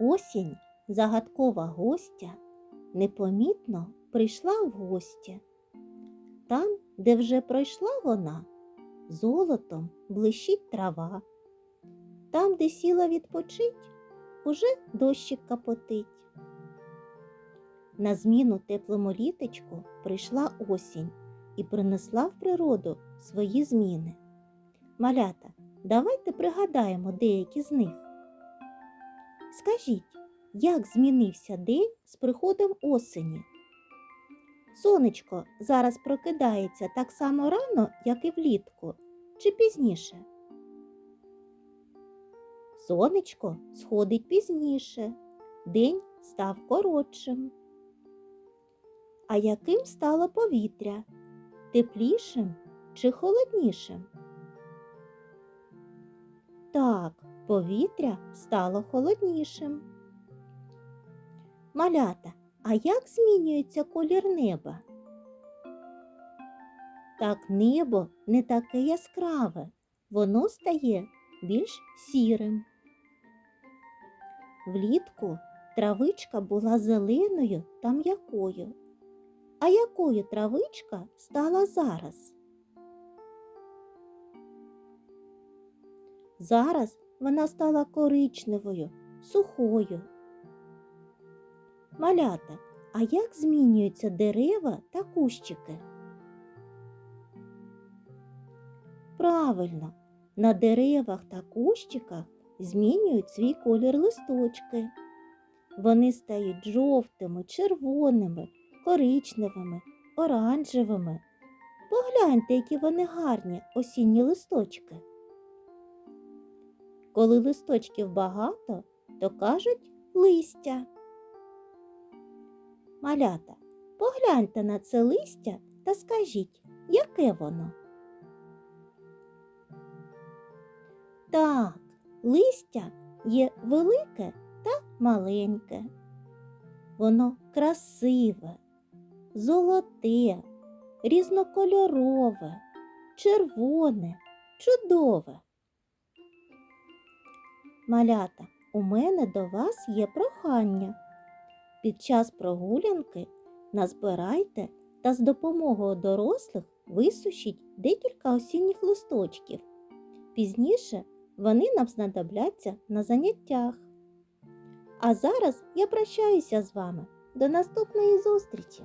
Осінь, загадкова гостя, непомітно прийшла в гості. Там, де вже пройшла вона, золотом блищить трава. Там, де сіла відпочить, уже дощик капотить. На зміну теплому літочку прийшла осінь і принесла в природу свої зміни. Малята, давайте пригадаємо деякі з них. Скажіть, як змінився день з приходом осені? Сонечко зараз прокидається так само рано, як і влітку, чи пізніше? Сонечко сходить пізніше, день став коротшим. А яким стало повітря? Теплішим чи холоднішим? Так, повітря стало холоднішим. Малята, а як змінюється колір неба? Так небо не таке яскраве, воно стає більш сірим. Влітку травичка була зеленою та м'якою. А якою травичка стала зараз? Зараз вона стала коричневою, сухою. Малята, а як змінюються дерева та кущики? Правильно, на деревах та кущиках змінюють свій колір листочки. Вони стають жовтими, червоними, коричневими, оранжевими. Погляньте, які вони гарні осінні листочки. Коли листочків багато, то кажуть листя. Малята, погляньте на це листя та скажіть, яке воно? Так, листя є велике та маленьке. Воно красиве, золоте, різнокольорове, червоне, чудове. Малята, у мене до вас є прохання. Під час прогулянки назбирайте та з допомогою дорослих висушіть декілька осінніх листочків. Пізніше вони нам знадобляться на заняттях. А зараз я прощаюся з вами. До наступної зустрічі!